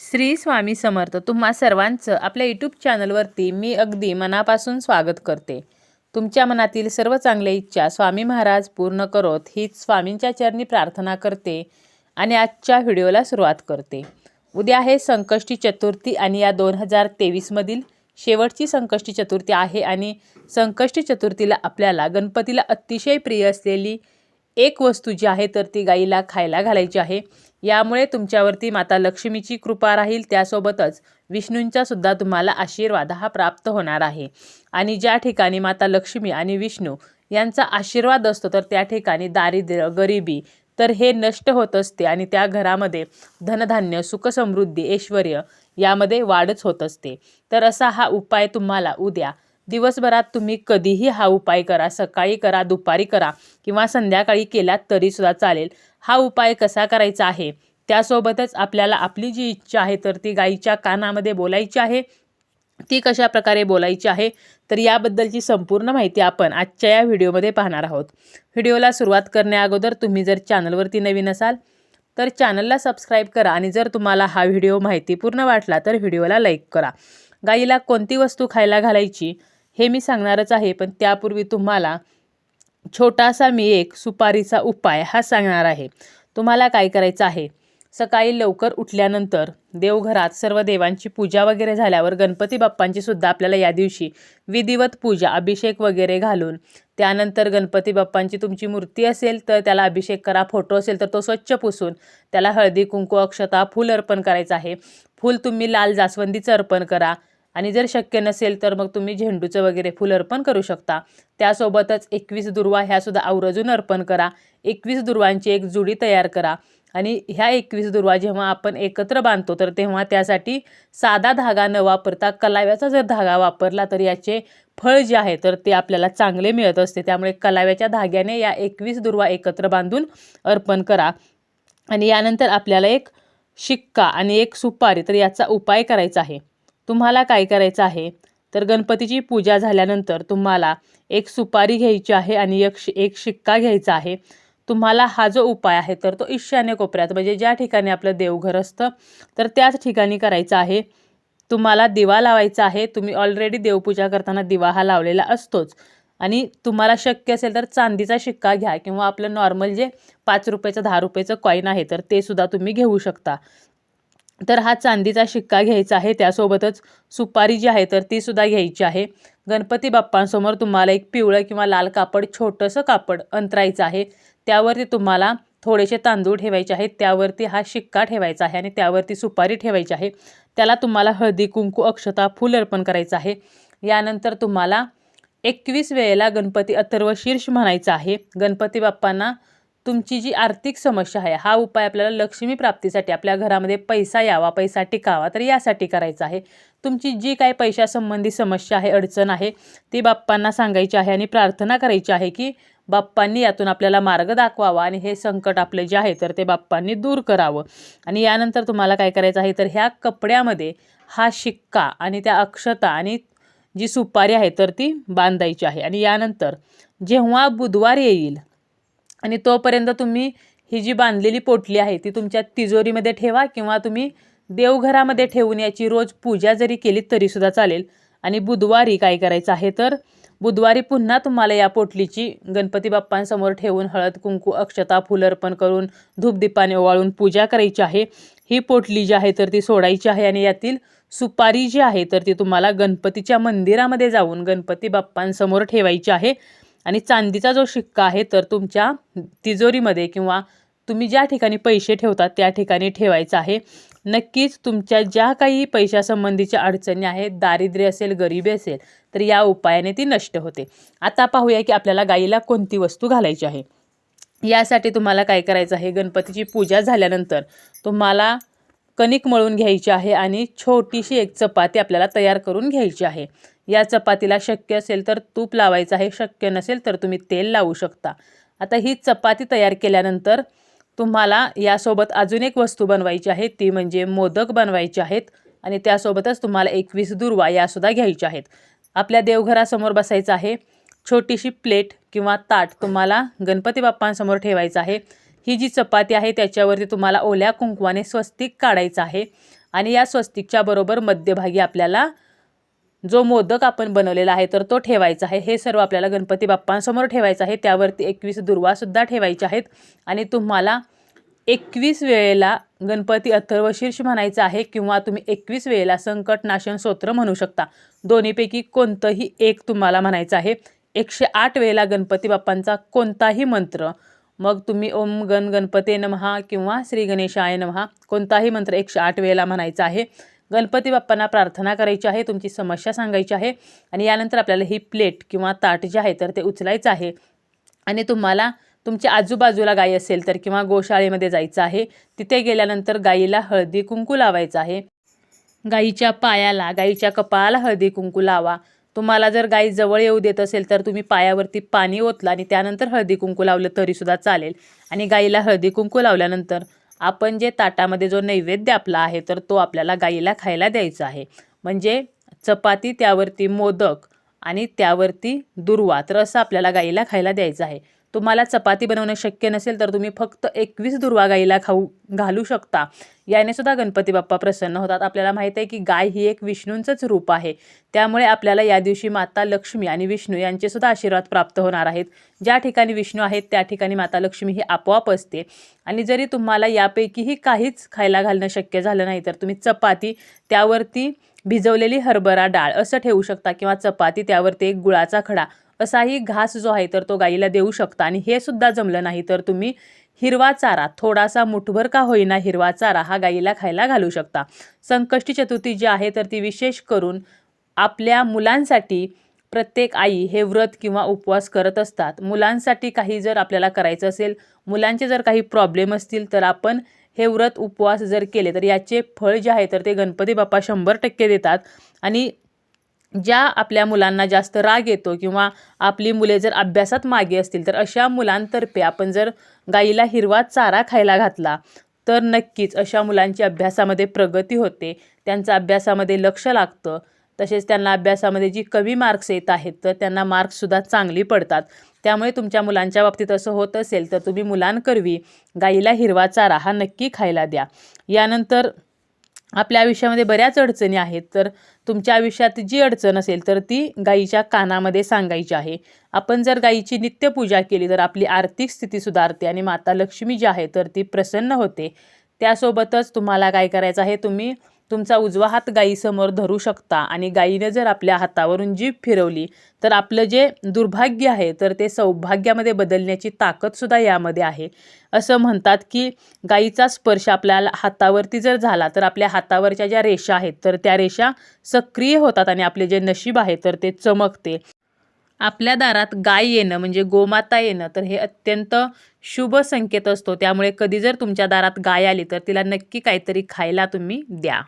श्री स्वामी समर्थ. तुम्हा सर्वांचं आपल्या यूट्यूब चॅनलवरती मी अगदी मनापासून स्वागत करते. तुमच्या मनातील सर्व चांगल्या इच्छा स्वामी महाराज पूर्ण करोत हीच स्वामींच्या चरणी प्रार्थना करते आणि आजच्या व्हिडिओला सुरुवात करते. उद्या आहे संकष्टी चतुर्थी आणि या दोन हजार तेवीसमधील शेवटची संकष्टी चतुर्थी आहे आणि संकष्टी चतुर्थीला आपल्याला गणपतीला अतिशय प्रिय असलेली एक वस्तू जी आहे तर ती गाईला खायला घालायची आहे. यामुळे तुमच्यावरती माता लक्ष्मीची कृपा राहील. त्यासोबतच विष्णूंचा सुद्धा तुम्हाला आशीर्वाद हा प्राप्त होणार आहे. आणि ज्या ठिकाणी माता लक्ष्मी आणि विष्णू यांचा आशीर्वाद असतो तर त्या ठिकाणी दारिद्र्य गरिबी तर हे नष्ट होत असते आणि त्या घरामध्ये धनधान्य सुखसमृद्धी ऐश्वर यामध्ये वाढच होत असते. तर असा हा उपाय तुम्हाला उद्या दिवसभरात तुम्ही कधीही हा उपाय करा सकाळी करा दुपारी करा किंवा संध्याकाळी केलात तरीसुद्धा चालेल. हा उपाय कसा करायचा आहे? त्यासोबतच आपल्याला आपली जी इच्छा आहे तर ती गाईच्या कानामध्ये बोलायची आहे. ती कशा प्रकारे बोलायची आहे? तर याबद्दलची संपूर्ण माहिती आपण आजच्या या व्हिडिओमध्ये पाहणार आहोत. व्हिडिओला सुरुवात करण्याअगोदर तुम्ही जर चॅनलवरती नवीन असाल तर चॅनलला सबस्क्राईब करा आणि जर तुम्हाला हा व्हिडिओ माहितीपूर्ण वाटला तर व्हिडिओला लाईक करा. गाईला कोणती वस्तू खायला घालायची? हे मी सांगणारच आहे पण त्यापूर्वी तुम्हाला छोटासा मी एक सुपारीचा उपाय हा सांगणार आहे. तुम्हाला काय करायचं आहे? सकाळी लवकर उठल्यानंतर देवघरात सर्व देवांची पूजा वगैरे झाल्यावर गणपती बाप्पांची सुद्धा आपल्याला या दिवशी विधिवत पूजा अभिषेक वगैरे घालून त्यानंतर गणपती बाप्पांची तुमची मूर्ती असेल तर त्याला अभिषेक करा फोटो असेल तर तो स्वच्छ पुसून त्याला हळदी कुंकू अक्षता फूल अर्पण करायचं आहे. फूल तुम्ही लाल जास्वंदीचं अर्पण करा. आणि जर शक्य नसेल तर मग तुम्ही झेंडूचं वगैरे फुल अर्पण करू शकता. त्यासोबतच एकवीस दुर्वा ह्यासुद्धा आवर्जून अर्पण करा. एकवीस दुर्वांची एक जुडी तयार करा. आणि ह्या एकवीस दुर्वा जेव्हा आपण एकत्र बांधतो तर तेव्हा त्यासाठी साधा धागा न वापरता कलाव्याचा जर धागा वापरला तर याचे फळ जे आहे तर ते आपल्याला चांगले मिळत असते. त्यामुळे कलाव्याच्या धाग्याने या एकवीस दुर्वा एकत्र बांधून अर्पण करा. आणि यानंतर आपल्याला एक शिक्का आणि एक सुपारी तर याचा उपाय करायचा आहे. तुम्हाला काय करायचं आहे? तर गणपतीची पूजा झाल्यानंतर तुम्हाला एक सुपारी घ्यायची आहे आणि एक शि एक शिक्का घ्यायचा आहे. तुम्हाला हा जो उपाय आहे तर तो ईशान्य कोपऱ्यात म्हणजे ज्या ठिकाणी आपलं देवघर असतं तर त्याच ठिकाणी करायचं आहे. तुम्हाला दिवा लावायचा आहे. तुम्ही ऑलरेडी देवपूजा करताना दिवा हा लावलेला असतोच. आणि तुम्हाला शक्य असेल तर चांदीचा शिक्का घ्या किंवा आपलं नॉर्मल जे पाच रुपयाचं दहा रुपयाचं कॉईन आहे तर ते सुद्धा तुम्ही घेऊ शकता. तर हा चांदीचा शिक्का घ्यायचा आहे. त्यासोबतच सुपारी जी आहे तर ती सुद्धा घ्यायची आहे. गणपती बाप्पांसमोर तुम्हाला एक पिवळं किंवा लाल कापड छोटंसं कापड अंतरायचं आहे. त्यावरती तुम्हाला थोडेसे तांदूळ ठेवायचे आहेत. त्यावरती हा शिक्का ठेवायचा आहे आणि त्यावरती सुपारी ठेवायची आहे. त्याला तुम्हाला हळदी कुंकू अक्षता फूल अर्पण करायचं आहे. यानंतर तुम्हाला एकवीस वेळेला गणपती अथर्व शीर्ष म्हणायचं आहे. गणपती बाप्पांना तुमची जी आर्थिक समस्या आहे हा उपाय आपल्याला लक्ष्मी प्राप्तीसाठी आपल्या घरामध्ये पैसा यावा पैसा टिकावा तर यासाठी करायचा आहे. तुमची जी काही पैशासंबंधी समस्या आहे अडचण आहे ती बाप्पांना सांगायची आहे आणि प्रार्थना करायची आहे की बाप्पांनी यातून आपल्याला मार्ग दाखवावा आणि हे संकट आपले जे आहे तर ते बाप्पांनी दूर करावं. आणि यानंतर तुम्हाला काय करायचं आहे तर ह्या कपड्यामध्ये हा शिक्का आणि त्या अक्षता आणि जी सुपारी आहे तर ती बांधायची आहे. आणि यानंतर जेव्हा बुधवार येईल आणि तोपर्यंत तुम्ही ही जी बांधलेली पोटली आहे ती तुमच्या तिजोरीमध्ये ठेवा किंवा तुम्ही देवघरामध्ये ठेवून याची रोज पूजा जरी केली तरीसुद्धा चालेल. आणि बुधवारी काय करायचं आहे तर बुधवारी पुन्हा तुम्हाला या पोटलीची गणपती बाप्पांसमोर ठेवून हळद कुंकू अक्षता फुल अर्पण करून धूपदीपाने ओवाळून पूजा करायची आहे. ही पोटली जी आहे तर ती सोडायची आहे आणि यातील सुपारी जी आहे तर ती तुम्हाला गणपतीच्या मंदिरामध्ये जाऊन गणपती बाप्पांसमोर ठेवायची आहे. आणि चांदीचा जो शिक्का आहे तर तुमच्या तिजोरीमध्ये किंवा तुम्ही ज्या ठिकाणी पैसे ठेवतात त्या ठिकाणी ठेवायचा आहे. नक्कीच तुमच्या ज्या काही पैशासंबंधीच्या अडचणी आहेत दारिद्र्य असेल गरिबी असेल तर या उपायाने ती नष्ट होते. आता पाहूया की आपल्याला गाईला कोणती वस्तू घालायची आहे? यासाठी तुम्हाला काय करायचं आहे? गणपतीची पूजा झाल्यानंतर तुम्हाला कणिक मळून घ्यायची आहे आणि छोटीशी एक चपाती आपल्याला तयार करून घ्यायची आहे. या चपातीला शक्य असेल तर तूप लावायचं आहे शक्य नसेल तर तुम्ही तेल लावू शकता. आता ही चपाती तयार केल्यानंतर तुम्हाला यासोबत अजून एक वस्तू बनवायची आहे ती म्हणजे मोदक बनवायचे आहेत आणि त्यासोबतच तुम्हाला एकवीस दुर्वा यासुद्धा घ्यायच्या आहेत. आपल्या देवघरासमोर बसायचं आहे छोटीशी प्लेट किंवा ताट तुम्हाला गणपती बाप्पांसमोर ठेवायचं आहे. ही जी चपाती आहे त्याच्यावरती तुम्हाला ओल्या कुंकवाने स्वस्तिक काढायचं आहे. आणि या स्वस्तिकच्या बरोबर मध्यभागी आपल्याला जो मोदक आपण बनवलेला आहे तर तो ठेवायचा आहे. हे सर्व आपल्याला गणपती बाप्पांसमोर ठेवायचं आहे. त्यावरती एकवीस दुर्वासुद्धा ठेवायचे आहेत. आणि तुम्हाला एकवीस वेळेला गणपती अथर्वशीर्ष म्हणायचं आहे किंवा तुम्ही एकवीस वेळेला संकटनाशन स्तोत्र म्हणू शकता. दोन्हीपैकी कोणतंही एक तुम्हाला म्हणायचं आहे. एकशे आठ वेळेला गणपती बाप्पांचा कोणताही मंत्र मग तुम्ही ओम गण गणपते नमहा किंवा श्री गणेशाय नमहा कोणताही मंत्र एकशे आठ वेळेला म्हणायचा आहे. गणपती बाप्पांना प्रार्थना करायची आहे तुमची समस्या सांगायची आहे आणि यानंतर आपल्याला ही प्लेट किंवा ताट जे आहे तर ते उचलायचं आहे. आणि तुम्हाला तुमच्या आजूबाजूला गाई असेल तर किंवा गोशाळेमध्ये जायचं आहे तिथे गेल्यानंतर गाईला हळदी कुंकू लावायचं आहे. गाईच्या पायाला गाईच्या कपाळाला हळदी कुंकू लावा. तुम्हाला जर गाई जवळ येऊ देत असेल तर तुम्ही पायावरती पाणी ओतलं आणि त्यानंतर हळदी कुंकू लावलं तरीसुद्धा चालेल. आणि गाईला हळदी कुंकू लावल्यानंतर आपण जे ताटामध्ये जो नैवेद्य आपला आहे तर तो आपल्याला गाईला खायला द्यायचा आहे. म्हणजे चपाती त्यावरती मोदक आणि त्यावरती दुर्वा तर असं आपल्याला गाईला खायला द्यायचं आहे. तुम्हाला चपाती बनवणं शक्य नसेल तर तुम्ही फक्त एकवीस दुर्वा गाईला खाऊ घालू शकता. याने सुद्धा गणपती बाप्पा प्रसन्न होतात. आपल्याला माहीत आहे की गाय ही एक विष्णूंचंच रूप आहे. त्यामुळे आपल्याला या दिवशी माता लक्ष्मी आणि विष्णू यांचे सुद्धा आशीर्वाद प्राप्त होणार आहेत. ज्या ठिकाणी विष्णू आहेत त्या ठिकाणी माता लक्ष्मी ही आपोआप असते. आणि जरी तुम्हाला यापैकीही काहीच खायला घालणं शक्य झालं नाही तर तुम्ही चपाती त्यावरती भिजवलेली हरभरा डाळ असं ठेवू शकता किंवा चपाती त्यावरती एक गुळाचा खडा असाही घास जो आहे तर तो गाईला देऊ शकता. आणि हे सुद्धा जमलं नाही तर तुम्ही हिरवा चारा थोडासा मुठभर का होईना हिरवा चारा हा गाईला खायला घालू शकता. संकष्टी चतुर्थी जी आहे तर ती विशेष करून आपल्या मुलांसाठी प्रत्येक आई हे व्रत किंवा उपवास करत असतात. मुलांसाठी काही जर आपल्याला करायचं असेल मुलांचे जर काही प्रॉब्लेम असतील तर आपण हे व्रत उपवास जर केले तर याचे फळ जे आहे तर ते गणपती बाप्पा शंभर टक्के देतात. आणि ज्या आपल्या मुलांना जास्त राग येतो किंवा आपली मुले जर अभ्यासात मागे असतील तर अशा मुलांतर्फे आपण जर गाईला हिरवा चारा खायला घातला तर नक्कीच अशा मुलांची अभ्यासामध्ये प्रगती होते. त्यांचा अभ्यासामध्ये लक्ष लागतं. तसेच त्यांना अभ्यासामध्ये जी कमी मार्क्स येत आहेत तर त्यांना मार्क्ससुद्धा चांगली पडतात. त्यामुळे तुमच्या मुलांच्या बाबतीत असं होत असेल तर तुम्ही मुलांकरवी गाईला हिरवा चारा हा नक्की खायला द्या. यानंतर आपल्या आयुष्यामध्ये बऱ्याच अडचणी आहेत. तर तुमच्या आयुष्यात जी अडचण असेल तर ती गाईच्या कानामध्ये सांगायची आहे. आपण जर गाईची नित्यपूजा केली तर आपली आर्थिक स्थिती सुधारते आणि माता लक्ष्मी जी आहे तर ती प्रसन्न होते. त्यासोबतच तुम्हाला काय करायचं आहे तुम्ही तुमचा उजवा हात गायीसमोर धरू शकता आणि गायीने जर आपल्या हातावरून जीभ फिरवली तर आपलं जे दुर्भाग्य आहे तर ते सौभाग्यामध्ये बदलण्याची ताकदसुद्धा यामध्ये आहे. असं म्हणतात की गाईचा स्पर्श आपल्या हातावरती जर झाला तर आपल्या हातावरच्या ज्या रेषा आहेत तर त्या रेषा सक्रिय होतात आणि आपले जे नशीब आहे तर ते चमकते. आपल्या दारात गाय येणं म्हणजे गोमाता येणं तर हे अत्यंत शुभ संकेत असतो. त्यामुळे कधी जर तुमच्या दारात गाय आली तर तिला नक्की काहीतरी खायला तुम्ही द्या.